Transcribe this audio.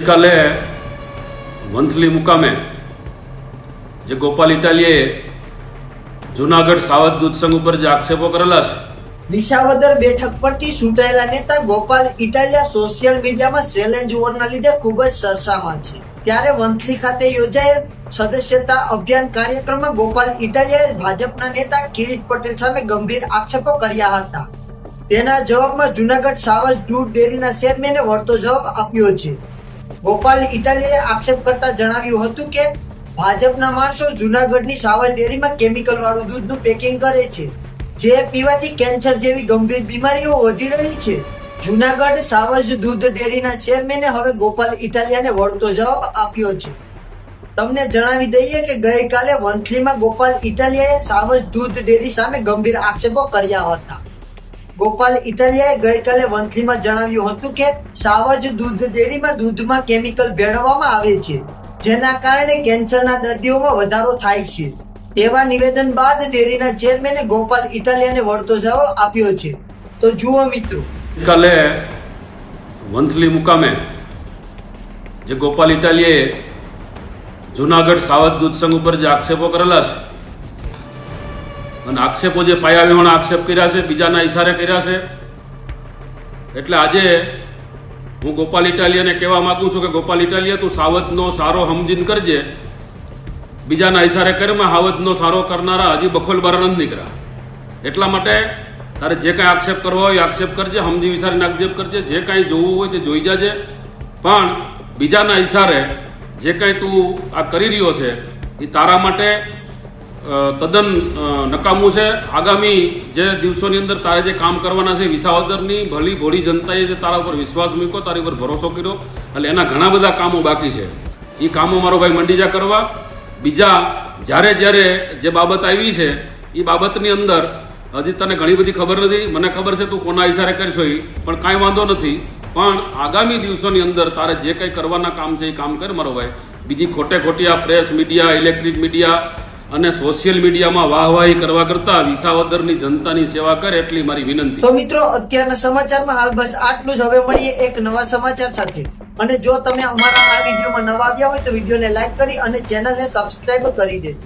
ગઈકાલે વંથલી મુકામે જે ગોપાલ ઇટાલીએ જુનાગઢ સાવધ દૂધ સંઘ ઉપર જે આક્ષેપો કરેલા છે વિસાવદર બેઠક પરથી ચૂંટાયેલા નેતા ગોપાલ ઇટાલિયા સોશિયલ મીડિયામાં ચેલેન્જ વોરના લીધે ખૂબ જ સરસામાં છે. ત્યારે વંથલી ખાતે યોજાયેલ સદસ્યતા અભિયાન કાર્યક્રમમાં ગોપાલ ઇટાલિયાએ ભાજપના નેતા કિરીટ પટેલ સામે ગંભીર આક્ષેપો કર્યા હતા. તેના જવાબમાં જુનાગઢ સાવજ દૂધ ડેરીના ચેરમેને વળતો જવાબ આપ્યો છે. ગોપાલ ઇટાલીએ આક્ષેપ કરતા જણાવ્યું હતું કે ભાજપના માણસો જુનાગઢની સાવલ ડેરીમાં કેમિકલ વાળું દૂધનું પેકિંગ કરે છે. જે પીવાથી કેન્સર જેવી ગંભીર બીમારીઓ વધી રહી છે. જુનાગઢ સાવજ દૂધ ડેરીના ચેરમેને હવે ગોપાલ ઇટાલિયાને વળતો જવાબ આપ્યો છે. તમને જણાવી દઈએ કે ગઈકાલે વંથલીમાં ગોપાલ ઇટાલિયાએ સાવજ દૂધ ડેરી સામે ગંભીર આક્ષેપો કર્યા હતા. ગોપાલ ઇટાલિયાએ ગઈકાલે વંથલીમાં જણાવ્યું હતું કે સાવજ દૂધ ડેરીમાં દૂધમાં કેમિકલ ભેળવવામાં આવે છે, જેના કારણે કેન્સરના દર્દીઓમાં વધારો થાય છે. તેવા નિવેદન બાદ ડેરીના ચેરમેને ગોપાલ ઇટાલિયાને વળતો જવાબ આપ્યો છે. તો જુઓ મિત્રો. કાલે વંથલી મુકામે જે ગોપાલ ઇટાલીએ જુનાગઢ સાવજ દૂધ સંઘ ઉપર જે આક્ષેપો કરેલા છે અને આક્ષેપો જે પાયા વિહોણા આક્ષેપ કર્યા છે, બીજાના ઈશારે કર્યા છે. એટલે આજે હું ગોપાલ ઇટાલિયાને કહેવા માગું છું કે ગોપાલ ઇટાલિયા, તું સાવધનો સારો હમજીન કરજે. બીજાના ઇશારે કરમાં હાવજનો સારો કરનારા હજી બખોલ બાર નથી નીકળ્યા. એટલા માટે તારે જે કાંઈ આક્ષેપ કરવો હોય આક્ષેપ કરજે સમજી વિચારીને આક્ષેપ કરજે. જે કાંઈ જોવું હોય તે જોઈ જાજે. પણ બીજાના ઇશારે જે કાંઈ તું આ કરી રહ્યો છે, એ તારા માટે તદ્દન નકામું છે. આગામી જે દિવસોની અંદર તારે જે કામ કરવાના છે, વિસાવદરની ભલી ભોળી જનતાએ જે તારા ઉપર વિશ્વાસ મૂક્યો, તારી ઉપર ભરોસો કર્યો, એટલે એના ઘણા બધા કામો બાકી છે. એ કામો મારો ભાઈ મંડીજા કરવા. બીજા, જ્યારે જ્યારે જે બાબત આવી છે એ બાબતની અંદર હજી તને ઘણી બધી ખબર નથી. મને ખબર છે તું કોના ઇશારે કરશો એ પણ કાંઈ વાંધો નથી. પણ આગામી દિવસોની અંદર તારે જે કંઈ કરવાના કામ છે એ કામ કર મારો ભાઈ. બીજી ખોટે ખોટી આ પ્રેસ મીડિયા, ઇલેક્ટ્રિક મીડિયા અને સોશિયલ મીડિયામાં વાહવાહી કરવા કરતા વિસાવદરની જનતાની સેવા કરે એટલી મારી વિનંતી. તો મિત્રો, અત્યારના સમાચારમાં હાલ બસ આટલું જ. હવે મળીએ એક નવા સમાચાર સાથે. અને જો તમે અમારા આ વિડીયોમાં નવા આવ્યા હોય તો વિડીયોને લાઈક કરી અને ચેનલને સબસ્ક્રાઇબ કરી દેજો.